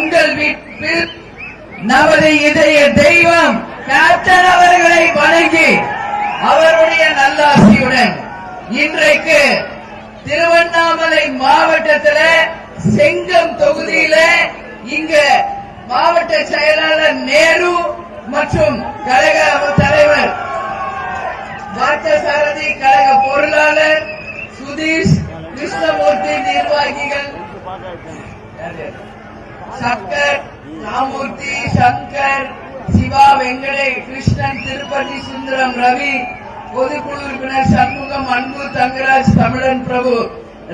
உங்கள் வீட்டில் நமது இதய தெய்வம் கேப்டன் அவர்களை வணங்கி அவருடைய நல்லாசியுடன் இன்றைக்கு திருவண்ணாமலை மாவட்டத்தில் செங்கம் தொகுதியில இங்க மாவட்ட செயலாளர் நேரு மற்றும் கழக தலைவர் பார்த்தசாரதி கழக பொருளாளர் சுதீஷ் கிருஷ்ணமூர்த்தி நிர்வாகிகள். சங்கர் ராமூர்த்தி சங்கர் சிவா வெங்கடே கிருஷ்ணன் திருப்பதி சுந்தரம் ரவி பொதுக்குழு உறுப்பினர் சண்முகம் அன்பு தங்கராஜ் தமிழன் பிரபு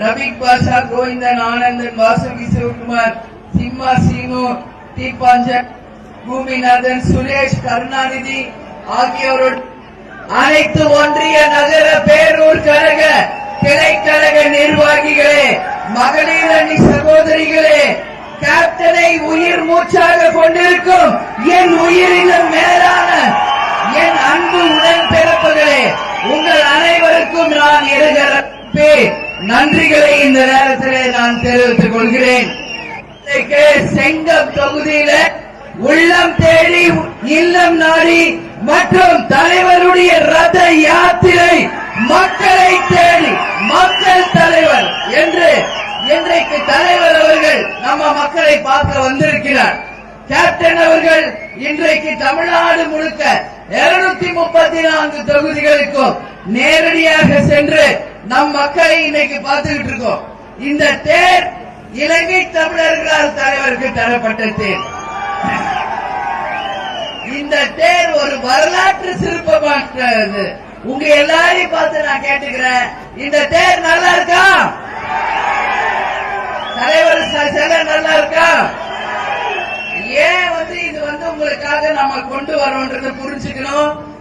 ரபிக் பாஷா கோவிந்தன் ஆனந்தன் வாசுகி சிவகுமார் சிம்மா சீனு தீபாஞ்சன் பூமிநாதன் சுரேஷ் கருணாநிதி ஆகியோருடன் அனைத்து ஒன்றிய நகர பேரூர் கழக கிளைக்கழக நிர்வாகிகளே மகளிர் அணி சகோதரிகளே கேப்டனை உயிர் மூச்சாக கொண்டிருக்கும். என் உயிரினும் மேலான என் அன்பு உடன்பிறப்புகளே உங்கள் அனைவருக்கும் நான் இருகரப்பே நன்றிகளை இந்த நேரத்திலே நான் தெரிவித்துக் கொள்கிறேன். செங்கம் தொகுதியில உள்ளம் தேடி இல்லம் நாடி மற்றும் தலைவருடைய ரத யாத்திரை மக்களை தேடி மக்கள் தலைவர் என்று இன்றைக்கு தலைவர் அவர்கள் நம்ம மக்களை பார்க்க வந்திருக்கிறார். கேப்டன் அவர்கள் இன்றைக்கு தமிழ்நாடு முழுக்க இருநூத்தி முப்பத்தி நான்கு தொகுதிகளுக்கும் நேரடியாக சென்று நம் மக்களை இன்னைக்கு பார்த்துக்கிட்டு இருக்கோம். இந்த தேர் இலங்கை தமிழர்களால் தலைவருக்கு தரப்பட்ட தேர். இந்த தேர் ஒரு வரலாற்று சிற்பமானது உங்க எல்லாரையும் பார்த்து நான் கேட்டுக்கிறேன். இந்த தேர் நல்லா இருக்கா? தலைவர் ச- சிலை நல்லா இருக்கா? ஏன் வந்து இது வந்து உங்களுக்காக நம்ம கொண்டு வரோன்றத புரிஞ்சுக்கணும்?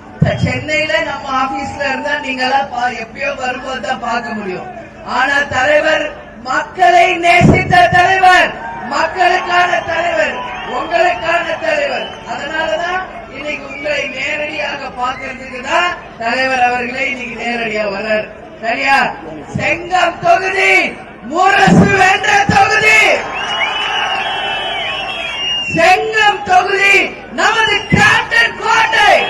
சென்னையில நம்ம ஆபீஸ்ல இருந்தா நீங்களாம் பா- எப்பயோ வரும்போது தான் பார்க்க முடியும். ஆனா தலைவர் மக்களை நேசித்த தலைவர் மக்களுக்கான தலைவர் உங்களுக்கான தலைவர். அதனாலதான் இன்னைக்கு உங்களை நேரடியாக பார்க்கறதுக்கு தான் தலைவர் அவர்களே இன்னைக்கு நேரடியா வர்றார். சரியா? செங்கம் தொகுதி முரசு வென்ற தொகுதி. செங்கம் தொகுதி நமது கேப்டன் கோட்டை.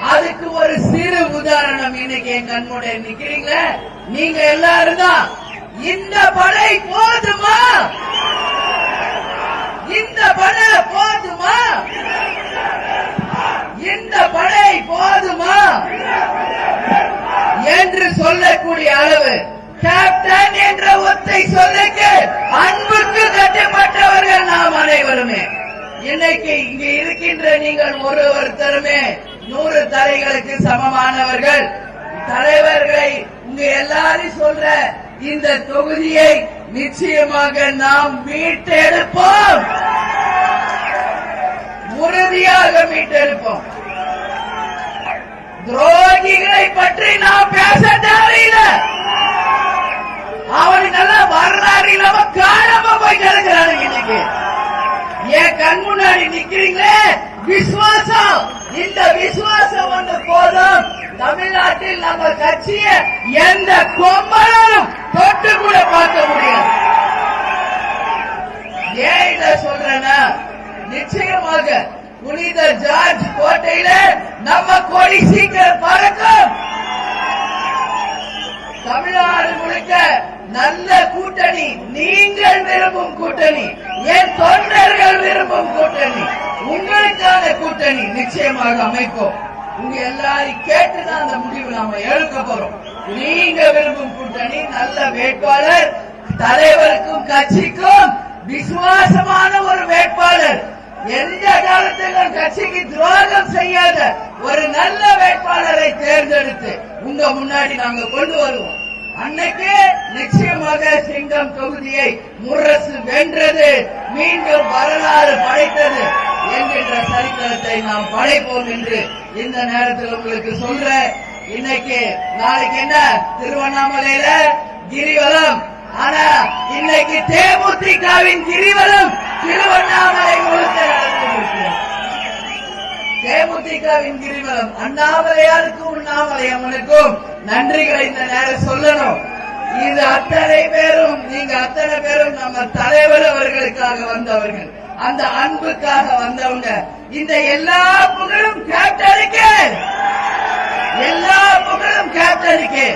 அதுக்கு ஒரு சிறு உதாரணம் இன்னைக்கு என் கண்முடைய நிக்கிறீங்களே? நீங்க எல்லாரும் தான். இந்த படை போதுமா? இந்த படை போதுமா? இந்த படை போதுமா? என்று சொல்லக்கூடிய அளவு. கேப்டன் என்ற ஒத்தை சொல்லுக்கு அன்புக்கு கட்டுப்பட்டவர்கள் நாம் அனைவருமே. இன்னைக்கு இங்க இருக்கின்ற நீங்கள் ஒரு ஒருத்தருமே நூறு தலைகளுக்கு சமமானவர்கள். தலைவர்களை உங்க எல்லாரும் சொல்ற இந்த தொகுதியை நிச்சயமாக நாம் மீட்டெடுப்போம். உறுதியாக மீட்டெடுப்போம். துரோகிகளை பற்றி நாம் பேச தேவையில்லை. அவனுக்கெல்லாம் வரலாறு இல்லாம காணாம போய் கிடக்குறானுங்க இன்னைக்கு. என் கண் முன்னாடி நிக்கிறீங்களே? விசுவாசம். இந்த விசுவாசம் வந்து போதும். தமிழ்நாட்டில் நம்ம கட்சிய எந்த கொம்பனாலும் தொட்டு கூட பார்க்க முடியும் ஏன் இத சொல்றேன்னா நிச்சயமாக புனித ஜார்ஜ் கோட்டையில நம்ம கொடி சீக்கிரம் பறக்கும். தமிழ்நாடு முழுக்க நல்ல கூட்டணி நீங்கள் விரும்பும் கூட்டணி என் தொண்டர்கள் விரும்பும் கூட்டணி உங்களுக்கான கூட்டணி நிச்சயமாக அமைப்போம். உங்க எல்லாரையும் கேட்டுதான் அந்த முடிவு நாம எடுக்க போறோம். நீங்க விரும்பும் கூட்டணி நல்ல வேட்பாளர் தலைவருக்கும் கட்சிக்கும் விசுவாசமான ஒரு வேட்பாளர். எந்த காலத்திலும் கட்சிக்கு துரோகம் செய்யாத ஒரு நல்ல வேட்பாளரை தேர்ந்தெடுத்து உங்க முன்னாடி நாங்க கொண்டு வருவோம். அன்னைக்கு நிச்சயமாக சிங்கம் தொகுதியை முரசு வென்றது. மீண்டும் வரலாறு படைத்தது என்கின்ற சரித்திரத்தை நாம் படைப்போம் என்று இந்த நேரத்தில் உங்களுக்கு சொல்றேன். இன்னைக்கு நாளைக்கு என்ன? திருவண்ணாமலையில கிரிவலம். ஆனா இன்னைக்கு தேமுதிகவின் கிரிவலம் திருவண்ணாமலை முழுக்க தேமுதிகவின் கிரிவலம் அண்ணாமலையாருக்கும் உண்ணாமலையம்மனுக்கும் நன்றிகளை இந்த நேரம் சொல்லணும். இது அத்தனை பேரும் நீங்க அத்தனை பேரும் நம்ம தலைவர் அவர்களுக்காக வந்தவர்கள். அந்த அன்புக்காக வந்தவங்க. இந்த எல்லா புகழும் கேப்டனுக்கு எல்லா புகழும் கேப்டனுக்கு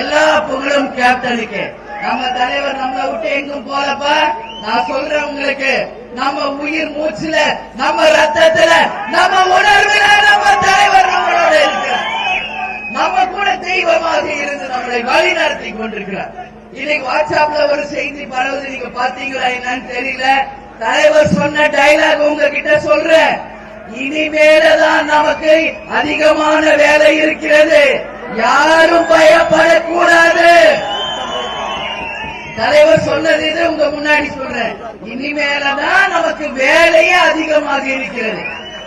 எல்லா புகழும் கேப்டனுக்கு நம்ம தலைவர் நம்மளை விட்டு எங்கும் போலப்பா. நான் சொல்றேன் உங்களுக்கு. நம்ம உயிர் மூச்சுல நம்ம ரத்தத்துல நம்ம உணர்வுல நம்ம தலைவர் நம்மளோட இருக்கிறார். நம்ம கூட தெய்வமாக இருந்து நம்மளை வழி நடத்தி கொண்டிருக்கிறார். இன்னைக்கு வாட்ஸ்அப்ல ஒரு செய்தி பரவுது நீங்க பாத்தீங்களா என்னன்னு தெரியல. தலைவர் சொன்ன டைலாக் உங்ககிட்ட சொல்றேன். இனிமேலதான் நமக்கு அதிகமான வேலை இருக்கிறது. யாரும் பயப்படக்கூடாது. தலைவர் சொன்னது இது உங்க முன்னாடி சொல்றேன். இனிமேலதான் நமக்கு வேலையே அதிகமாக இருக்கிறது.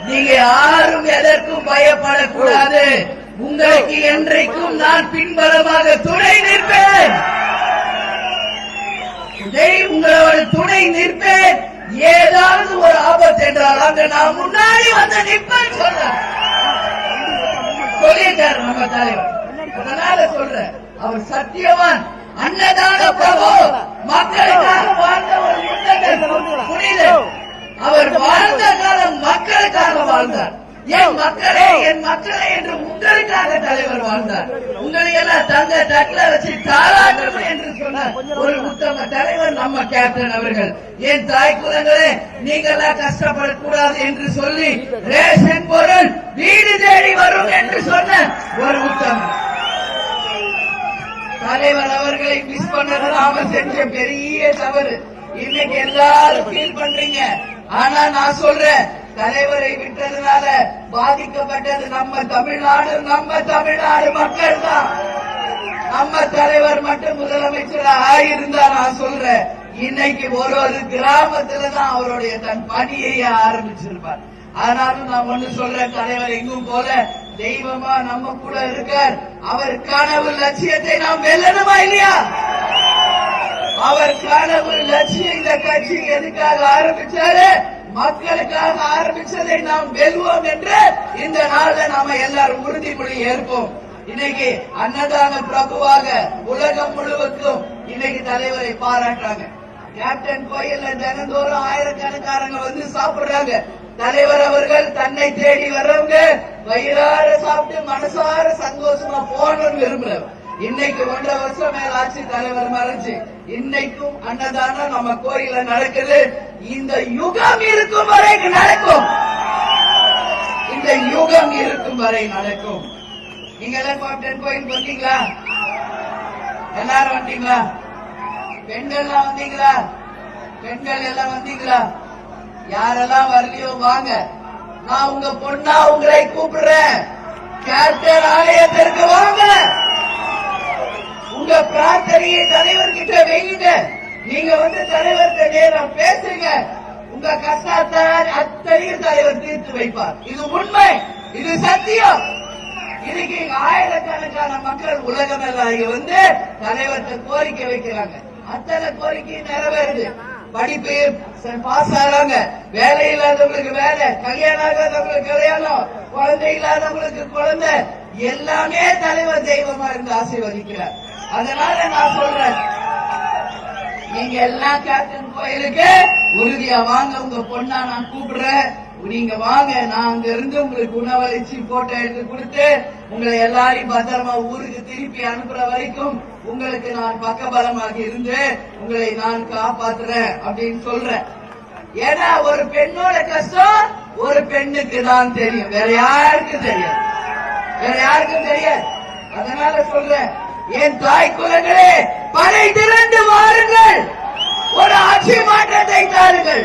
நீங்க யாரும் எதற்கும் பயப்படக்கூடாது. உங்களுக்கு என்றைக்கும் நான் பின்பலமாக துணை நிற்பேன். உங்களோட துணை நிற்பேன். ஏதாவது ஒரு ஆபத்து என்றால் அங்க நான் முன்னாடி வந்து நிற்பேன் சொல்றேன். சொல்லிட்டார் நம்ம தலைவர். அதனால சொல்ற அவர் சத்தியவான். அன்னதான பிரபு. மக்களுக்காக வாழ்ந்த ஒரு புனிதர் அவர் வாழ்ந்த காலம் மக்களுக்காக வாழ்ந்தார். என் மக்களே என் மக்களே என்று உங்களுக்காக தலைவர் வாழ்ந்தார். உங்களை எல்லாம் தங்க தட்டில வச்சு தாளாட்டணும் என்று சொன்ன ஒரு உத்தம தலைவர் நம்ம கேப்டன் அவர்கள். என் தாய் குலங்களே நீங்களாம் கஷ்டப்படக்கூடாது என்று சொல்லி ரேஷன் பொருள் வீடு தேடி வரும் என்று சொன்ன ஒரு உத்தமர் தலைவர் அவர்களை மிஸ் பண்ணது நாம செஞ்ச பெரிய தவறு. இன்னைக்கு எல்லாரும் ஃபீல் பண்றீங்க. ஆனா நான் சொல்றேன் தலைவரை விட்டதுனால பாதிக்கப்பட்டது நம்ம தமிழ்நாடு நம்ம தமிழ்நாடு மக்கள் தான். நம்ம தலைவர் மட்டும் முதலமைச்சரா இருந்தா நான் சொல்றேன். இன்னைக்கு ஒரு ஒரு கிராமத்துல தான் அவருடைய தன் பணியை ஆரம்பிச்சிருப்பார். ஆனாலும் நான் ஒண்ணு சொல்றேன் தலைவர் எங்கும் போல தெய்வமா நம்ம கூட இருக்கார். அவர் கனவு லட்சியத்தை நாம் வெல்லணுமா இல்லையா? அவர் கனவு லட்சியம் இந்த கட்சி எதுக்காக ஆரம்பிச்சாரு? மக்களுக்காக ஆரம்பிச்சதை நாம் வெல்வோம் என்று இந்த நாள்ல நாம எல்லாரும் உறுதிமொழி ஏற்போம். இன்னைக்கு அன்னதான பிரபுவாக உலகம் முழுவதும் இன்னைக்கு தலைவரை பாராட்டுறாங்க. கேப்டன் கோயில்ல தினந்தோறும் ஆயிரக்கணக்காரங்க வந்து சாப்பிடுறாங்க. தலைவர் அவர்கள் தன்னை தேடி வர்றவங்க வயிறார சாப்பிட்டு மனசார சந்தோஷமா போகணும்னு விரும்புறவர். இன்னைக்கு ஒன்றரை வருஷம் மேல ஆட்சி தலைவர் மறைஞ்சு. இன்னைக்கும் அன்னதானம் நம்ம கோயில்ல நடக்குது. இந்த யுகம் இருக்கும் வரை நடக்கும். இந்த யுகம் இருக்கும் வரை நடக்கும். நீங்க எல்லாம் கேப்டன் கோயில் வந்தீங்களா எல்லாரும் வந்தீங்களா? பெண்கள்லாம் வந்தீங்களா? பெண்கள் எல்லாம் வந்தீங்களா? யாரெல்லாம் வரலையோ வாங்க. நான் உங்க பொண்ணா உங்களை கூப்பிடுறேன். கேப்டன் ஆலயத்திற்கு வாங்க. உங்க பிரார்த்தனையை தலைவர்கிட்ட வைங்க நீங்க வந்து தலைவர்கிட்ட நேரம் பேசுங்க. உங்க கஷ்டத்தை அத்தனையும் தலைவர் தீர்த்து வைப்பார். இது உண்மை. இது சத்தியம். இன்னைக்கு ஆயிரக்கணக்கான மக்கள் உலகம் எல்லாம் வந்து தலைவர்கிட்ட கோரிக்கை வைக்கிறாங்க. அத்தனை கோரிக்கை நிறைவேறுது. படிப்பு பாஸ் ஆறாங்க வேலை இல்லாதவங்களுக்கு வேலை கல்யாணம் ஆகாதவங்களுக்கு கல்யாணம் குழந்தை இல்லாதவங்களுக்கு குழந்தை எல்லாமே தலைவர் தெய்வமா இருந்து ஆசீர்வதிக்கிறார். அதனால நான் சொல்றேன் நீங்க எல்லா கேப்டன் கோயிலுக்கு உறுதியா வாங்க உங்க பொண்ணா நான் கூப்பிடுறேன். நீங்க வாங்க நான் அங்க இருந்து உங்களுக்கு உணவளிச்சு போட்டோ எடுத்து கொடுத்து உங்களை எல்லாரையும் பத்திரமா ஊருக்கு திருப்பி அனுப்புற வரைக்கும் உங்களுக்கு நான் பக்கபலமாக இருந்து உங்களை நான் காப்பாத்துறேன் அப்படின்னு சொல்றேன். ஏன்னா ஒரு பெண்ணோட கஷ்டம் ஒரு பெண்ணுக்கு தான் தெரியும். வேற யாருக்கும் தெரியாது. வேற யாருக்கும் தெரியாது. அதனால சொல்றேன் என் தாய் குலங்களே படை திரண்டு வாருங்கள். ஒரு ஆட்சி மாற்றத்தை தாருங்கள்.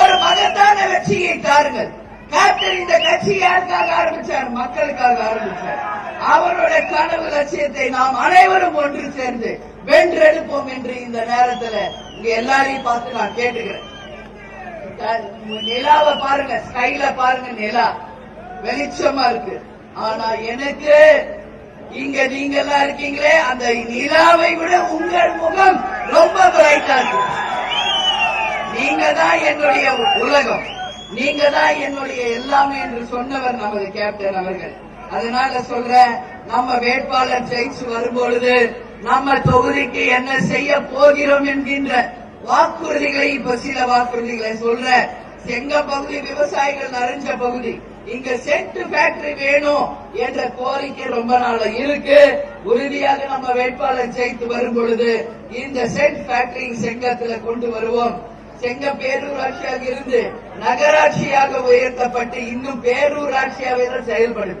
ஒரு மகத்தான வெற்றியை தாருங்கள். கேப்டன் இந்த கட்சி யாருக்காக ஆரம்பிச்சார்? மக்களுக்காக ஆரம்பிச்சார். அவருடைய கனவு லட்சியத்தை நாம் அனைவரும் ஒன்று சேர்ந்து வென்றெடுப்போம் என்று இந்த நேரத்துல இங்க எல்லாரையும் பார்த்து நான் கேட்டுக்கிறேன். நிலாவை பாருங்க ஸ்கைல பாருங்க நிலா. வெளிச்சமா இருக்கு. ஆனா எனக்கு இங்க நீங்க எல்லாம் இருக்கீங்களே அந்த நிலாவை விட உங்கள் முகம் ரொம்ப பிரைட்டா இருக்கு. நீங்க தான் என்னுடைய உலகம். நீங்க தான் என்னுடைய எல்லாமே என்று சொன்னவர் நமது கேப்டன் அவர்கள். அதனால சொல்ற நம்ம வேட்பாளர் ஜெயிச்சு வரும்பொழுது நம்ம தொகுதிக்கு என்ன செய்ய போகிறோம் என்கின்ற வாக்குறுதிகளை இப்ப சில வாக்குறுதிகளை சொல்ற எங்க பகுதி விவசாயிகள் நிறைஞ்ச பகுதி. இங்க சென்ட் ஃபேக்டரி வேணும் என்ற கோரிக்கை ரொம்ப நாள் இருக்கு. உறுதியாக நம்ம வேட்பாளர் ஜெயித்து வரும் பொழுது இந்த சென்ட் ஃபேக்டரி செங்கத்துல கொண்டு வருவோம். செங்க பேரூராட்சியாக இருந்து நகராட்சியாக உயர்த்தப்பட்டு இன்னும் பேரூராட்சியாவே தான் செயல்படுது.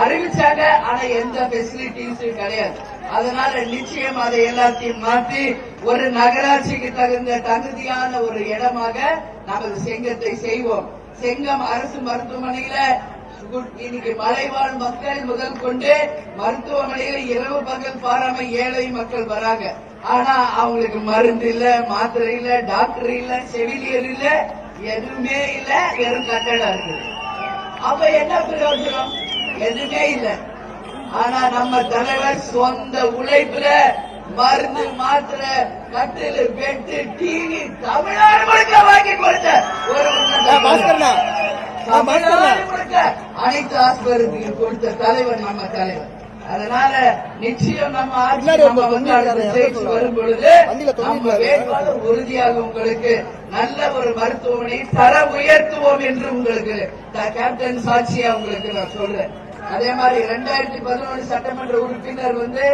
அறிவிச்சாங்க ஆனா எந்த பெசிலிட்டிஸும் கிடையாது. அதனால நிச்சயம் அதை எல்லாத்தையும் மாற்றி ஒரு நகராட்சிக்கு தகுந்த தகுதியான ஒரு இடமாக நமது செங்கத்தை செய்வோம். செங்கம் அரசு மருத்துவமனையில இன்னைக்கு மலைவாழ் மக்கள் முதல் கொண்டு மருத்துவமனையில இரவு பகல் பாராம ஏழை மக்கள் வராங்க. ஆனா அவங்களுக்கு மருந்து இல்ல மாத்திரை இல்ல டாக்டர் இல்ல செவிலியர் இல்ல எதுவுமே இல்ல வெறும் கட்டடம் இருக்குது. அப்ப என்ன பிரயோஜனம்? எதுவுமே இல்ல. ஆனா நம்ம தலைவர் சொந்த உழைப்புல மருந்து மாத்திரை கட்டில் பெட்டு டிவி தமிழ்நாடு முழுக்க வாங்கி கொடுத்த ஒரு அனைத்து ஆஸ்பத்திரிக்கு கொடுத்த தலைவர் நம்ம தலைவர். அதனால நிச்சயம் நம்ம ஆட்சி நம்ம வந்து அடுத்த ஜெயிச்சு வரும் பொழுது நம்ம. வேட்பாளர் உறுதியாக உங்களுக்கு நல்ல ஒரு மருத்துவமனை தர உயர்த்துவோம் என்று உங்களுக்கு கேப்டன் சாட்சியா உங்களுக்கு நான் சொல்றேன். அதே மாதிரி இரண்டாயிரத்தி பதினொன்று சட்டமன்ற உறுப்பினர் வந்து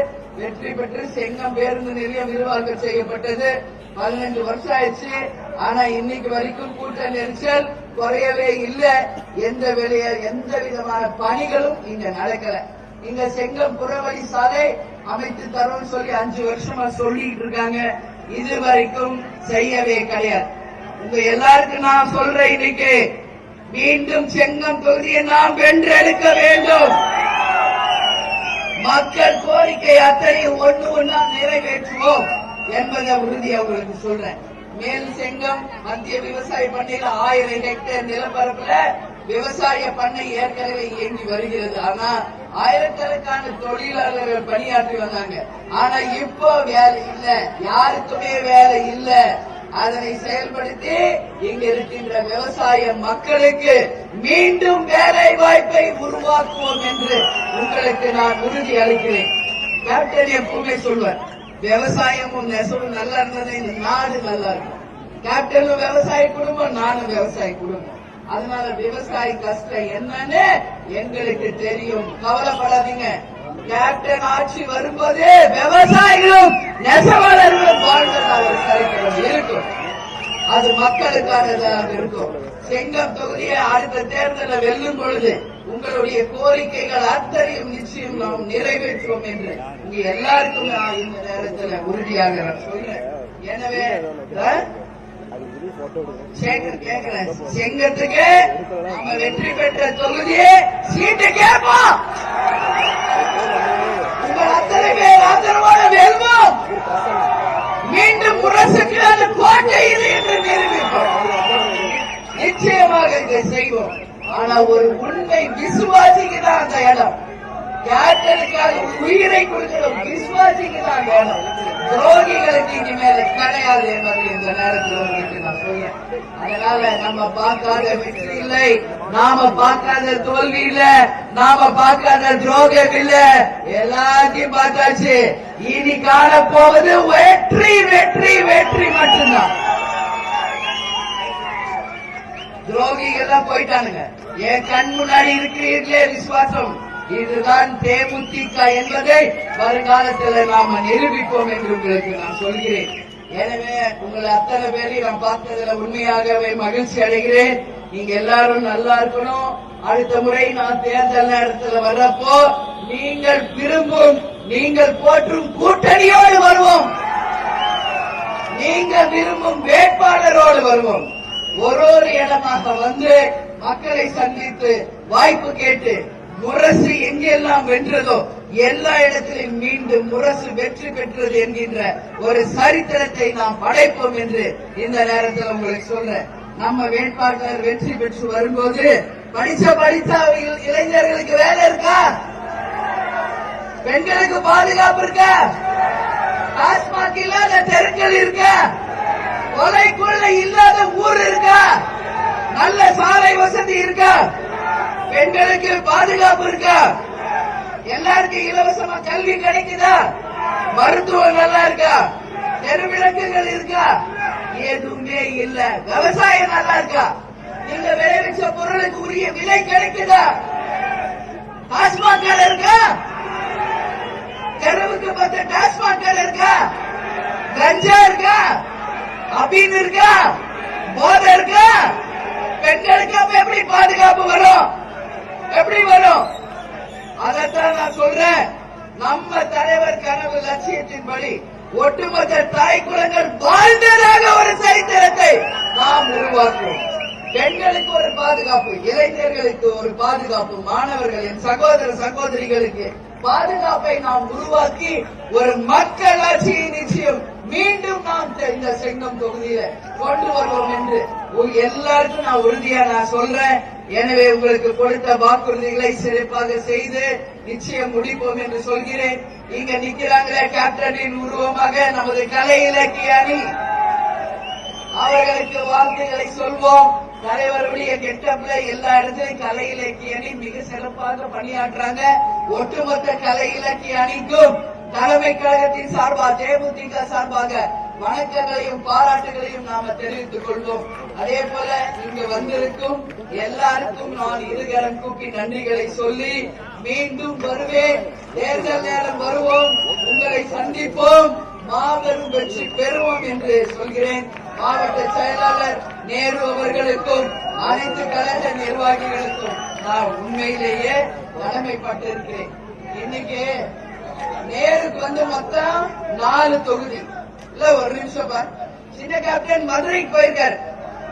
வெற்றி பெற்று செங்கம் பேருந்து நிலையம் விரிவாக்கம் செய்யப்பட்டது. பதினஞ்சு வருஷம் ஆயிடுச்சு. ஆனா இன்னைக்கு வரைக்கும் கூட்ட நெரிசல் குறையவே இல்ல. எந்த வெளிய எந்த விதமான பணிகளும் இங்க நடக்கல. இங்க செங்கம் புறவழி சாலை அமைத்து தரோம்னு சொல்லி அஞ்சு வருஷமா சொல்லிட்டு இருக்காங்க. இது வரைக்கும் செய்யவே கிடையாது. உங்க எல்லாருக்கும் நான் சொல்றேன் இன்னைக்கு. மீண்டும் செங்கம் தொகுதியை நாம் வென்றெடுக்க வேண்டும். மக்கள் கோரிக்கை அத்தனை ஒண்ணு ஒண்ணா நிறைவேற்றுவோம் என்பதை உறுதியா உங்களுக்கு சொல்றேன். மேல் செங்கம் மத்திய விவசாய பண்ணையில ஆயிரம் ஹெக்டேர் நிலப்பரப்புல விவசாய பண்ணை ஏற்கனவே இயங்கி வருகிறது. ஆனா ஆயிரக்கணக்கான தொழிலாளர்கள் பணியாற்றி வந்தாங்க. ஆனா இப்போ வேலை இல்ல. யாருக்குமே வேலை இல்ல. அதனை செயல்படுத்தி இங்க இருக்கின்ற விவசாய மக்களுக்கு மீண்டும் வேலை வாய்ப்பை உருவாக்குவோம் என்று உங்களுக்கு நான் உறுதி அளிக்கிறேன். கேப்டன் என் பூமி சொல்வேன் விவசாயமும் நெசவும் நல்லா இருந்தது. இந்த நாடு நல்லா இருக்கும். கேப்டனும் விவசாய குடும்பம் நானும் விவசாய குடும்பம். அதனால விவசாய கஷ்டம் என்னன்னு எங்களுக்கு தெரியும். கவலைப்படாதீங்க. கேப்டன் ஆட்சி வரும்போது விவசாயிகளும் நெசவாளர்களும் வாழ்ந்ததாக சரித்திரம் இருக்கும். அது மக்களுக்கானதாக இருக்கும். செங்கம் தொகுதியை அடுத்த தேர்தலில் வெல்லும் பொழுது உங்களுடைய கோரிக்கைகள் அத்தனையும் நிச்சயம் நாம் நிறைவேற்றுவோம் என்று இங்க எல்லாருக்கும் நான் இந்த நேரத்தில் உறுதியாக நான் சொல்றேன். எனவே செங்கத்துக்கு நம்ம வெற்றி பெற்ற தொகுதியே சீட்டு கேட்போம் உங்கள் அத்தனை பேர் ஆதரவோட வேல்வோம். மீண்டும் முரசுக்கு கோட்டை இது என்று நிரூபிப்போம். நிச்சயமாக இதை செய்வோம். ஆனா ஒரு உண்மை விசுவாசிக்குதான் அந்த இடம். கேப்டனுக்காக உயிரை கொடுக்கிறோம் விசுவாசிக்குதான் வேணும் அந்த இடம். துரோகிகளுக்கு கிடையாது என்பதை இந்த நேரத்தில் உங்களுக்கு நான் சொல்றேன். அதனால நம்ம பார்க்காத வெற்றி இல்லை. நாம பார்க்காத தோல்வி இல்ல. நாம பார்க்காத துரோகம் இல்ல. எல்லாத்தையும் பார்த்தாச்சு. இனி காண போவது வெற்றி வெற்றி வெற்றி மட்டும்தான். துரோகிகள்லாம் போயிட்டானுங்க. என் கண் முன்னாடி இருக்கிறீர்களே விசுவாசம். இதுதான் தேமுதிக என்பதை வருங்காலத்தில் நாம நிரூபிப்போம் என்று உங்களுக்கு நான் சொல்கிறேன். எனவே உங்களை அத்தனை பேரையும் நான் பார்த்ததுல உண்மையாகவே மகிழ்ச்சி அடைகிறேன். நீங்க எல்லாரும் நல்லா இருக்கணும். அடுத்த முறை நான் தேர்தல் நேரத்தில் வர்றப்போ நீங்கள் விரும்பும் நீங்கள் போற்றும் கூட்டணியோடு வருவோம். நீங்கள் விரும்பும் வேட்பாளரோடு வருவோம். ஒரு ஒரு இடமாக வந்து மக்களை சந்தித்து வாய்ப்பு கேட்டு முரசு எங்கெல்லாம் வென்றதோ எல்லா இடத்திலும் மீண்டும் முரசு வெற்றி பெற்றது என்கின்ற ஒரு சரித்திரத்தை நாம் படைப்போம் என்று இந்த நேரத்தில் உங்களுக்கு சொல்றேன். நம்ம வேட்பாளர் வெற்றி பெற்று வரும்போது படிச்ச படித்த இள- இளைஞர்களுக்கு வேலை இருக்கா? பெண்களுக்கு பாதுகாப்பு இருக்கா? டாஸ்மாக் இல்லாத தெருக்கள் இருக்கா? கொலை கொள்ளை இல்லாத ஊர் இருக்கா? நல்ல சாலை வசதி இருக்கா? பெண்களுக்கு பாதுகாப்பு இருக்கா? எல்லாருக்கும் இலவசமா கல்வி கிடைக்குதா? மருத்துவம் நல்லா இருக்கா? தெருவிளக்குகள் இருக்கா? எதுவுமே இல்ல. விவசாயம் நல்லா இருக்கா? நீங்க விளைவிச்ச பொருளுக்கு உரிய விலை கிடைக்குதா? டாஸ்மாக் கடை இருக்கா? தெருவுக்கு பத்து டாஸ்மாக் கடை இருக்கா? கஞ்சா இருக்கா? அபீன் இருக்கா. போதை இருக்கா. பெண்களுக்கு அப்ப எப்படி பாதுகாப்பு வரும்? எப்படி வரும்? அதைத்தான் நான் சொல்றேன். நம்ம தலைவர் கனவு லட்சியத்தின்படி ஒட்டுமொத்த தாய் குலங்கள் வாழ்ந்ததாக ஒரு சரித்திரத்தை நாம் உருவாக்குவோம். பெண்களுக்கு ஒரு பாதுகாப்பு இளைஞர்களுக்கு ஒரு பாதுகாப்பு மாணவர்கள் என் சகோதர சகோதரிகளுக்கு பாதுகாப்பை நாம் உருவாக்கி ஒரு மக்கள் ஆட்சியை நிச்சயம் மீண்டும் நாம் இந்த செங்கம் தொகுதியில கொண்டு வருவோம் என்று எல்லாருக்கும் நான் உறுதியா நான் சொல்றேன். எனவே உங்களுக்கு கொடுத்த வாக்குறுதிகளை சிறப்பாக செய்து நிச்சயம் முடிப்போம் என்று சொல்கிறேன். இங்க நிக்கிறாங்களே கேப்டனின் உருவமாக நமது கலை இலக்கிய அணி. அவர்களுக்கு வாழ்த்துக்களை சொல்வோம். தலைவருடைய கெட்டப்ல எல்லா இடத்திலும் கலை இலக்கிய அணி மிக சிறப்பாக பணியாற்றாங்க. ஒட்டுமொத்த கலை இலக்கிய அணிக்கும் தலைமை கழகத்தின் சார்பாக தேமுதிக சார்பாக வணக்கங்களையும் பாராட்டுகளையும் நாம தெரிவித்துக் கொள்வோம். அதே போல இங்கு வந்திருக்கும் எல்லாருக்கும் நான் இருகரம் கூப்பி நன்றிகளை சொல்லி மீண்டும் வருவேன். தேர்தல் நேரம் வருவோம். உங்களை சந்திப்போம். மாபெரும் வெற்றி பெறுவோம் என்று சொல்கிறேன். மாவட்ட செயலாளர் நேரு அவர்களுக்கும் அனைத்து கழக நிர்வாகிகளுக்கும் நான் உண்மையிலேயே தலைமைப்பட்டிருக்கிறேன் இன்னைக்கு நேருக்கு வந்து மொத்தம் நாலு தொகுதி. இல்ல ஒரு நிமிஷம் பார். சின்ன கேப்டன் மதுரைக்கு போயிருக்காரு.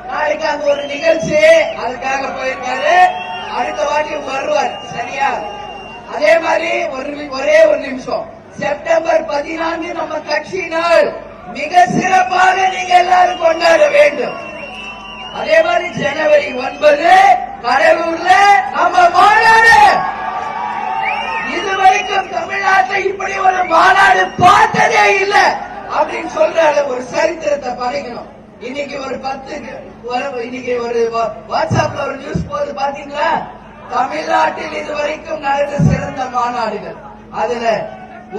நாளைக்கு அங்க ஒரு நிகழ்ச்சி. அதுக்காக போயிருக்காரு. அடுத்த வாட்டி வருவார். சரியா? அதே மாதிரி ஒரு ஒரே ஒரு நிமிஷம். செப்டம்பர் பதினான்கு நம்ம கட்சியினால் மிக சிறப்பாக நீங்க எல்லாரும் கொண்டாட வேண்டும். அதே மாதிரி ஜனவரி ஒன்பது கடலூர்ல நம்ம மாநாடு! இதுவரைக்கும் தமிழ்நாட்டில் இப்படி ஒரு மாநாடு பார்த்ததே இல்லை அப்படின்னு சொல்ற ஒரு சரித்திரத்தை படைக்கணும். இன்னைக்கு ஒரு பத்து இன்னைக்கு ஒரு வாட்ஸ்அப்ல ஒரு நியூஸ் போது பாத்தீங்களா தமிழ்நாட்டில் இதுவரைக்கும் நடந்த சிறந்த மாநாடுகள். அதுல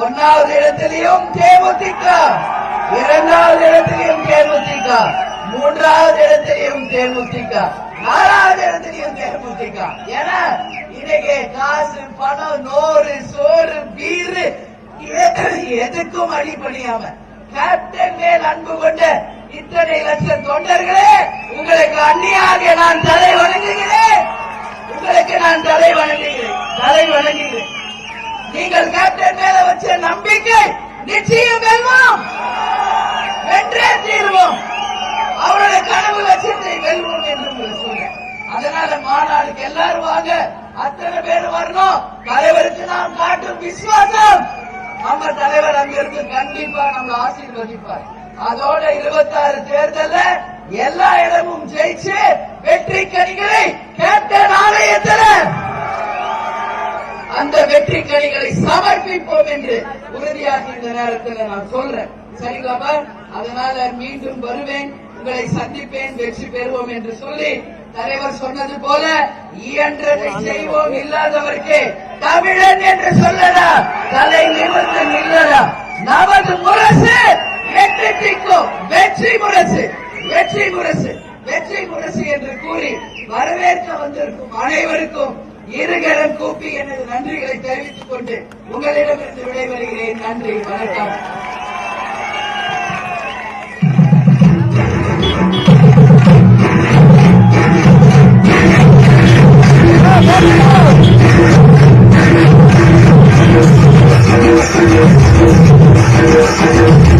ஒன்னாவது இடத்திலையும் தேமுதிக இரண்டாவது இடத்திலையும் தேமுதிக மூன்றாவது இடத்திலையும் தேமுதிக. நாலாவது இடத்திலையும் தேமுதிக ஏன்னா இன்னைக்கு காசு பணம் நோறு சோறு பீரு எதுக்கும் அடிபணியாம கேப்டன் மேல் அன்பு கொண்ட இத்தனை லட்சம் தொண்டர்களே உங்களுக்கு அந்நியாக நான் தலை வணங்குகிறேன். உங்களுக்கு நான் தலை வணங்குகிறேன். தலை வணங்குகிறேன். நீங்கள் கேப்டன் மேல வச்ச நம்பிக்கை நிச்சயம் வெல்வோம் வென்றே தீர்வோம் அவருடைய கனவு லட்சியத்தை வெல்வோம் என்று உங்களுக்கு சொல்றேன் அதனால மாநாடுக்கு எல்லாரும் வாங்க. அத்தனை பேர் வரணும். தலைவருக்கு நாம் காட்டும் விசுவாசம். நம்ம தலைவர் அங்கிருந்து கண்டிப்பா நம்ம ஆசீர்வதிப்பார். அதோட இருபத்தாறு தேர்தல்ல எல்லா இடமும் ஜெயிச்சு வெற்றி கனிகளை கேப்டன் ஆலயத்தில் அந்த வெற்றி கனிகளை சமர்ப்பிப்போம் என்று உறுதியாக இந்த நேரத்தில் நான் சொல்றேன். சரிங்களாப்பா அதனால மீண்டும் வருவேன். உங்களை சந்திப்பேன் வெற்றி பெறுவோம் என்று சொல்லி தலைவர் சொன்னது போல இயன்றதை செய்வோம் இல்லாதவருக்கு தமிழன் என்று சொல்லடா தலை நிமிர்ந்து நில்லடா நமது முரசு வெற்றி திக்கும் வெற்றி முரசு வெற்றி முரசு வெற்றி முரசு என்று கூறி வரவேற்க வந்திருக்கும் அனைவருக்கும் இருகரம் கூப்பி எனது நன்றிகளை தெரிவித்துக் கொண்டு உங்களிடமிருந்து விடைபெறுகிறேன். நன்றி வணக்கம். Thank you.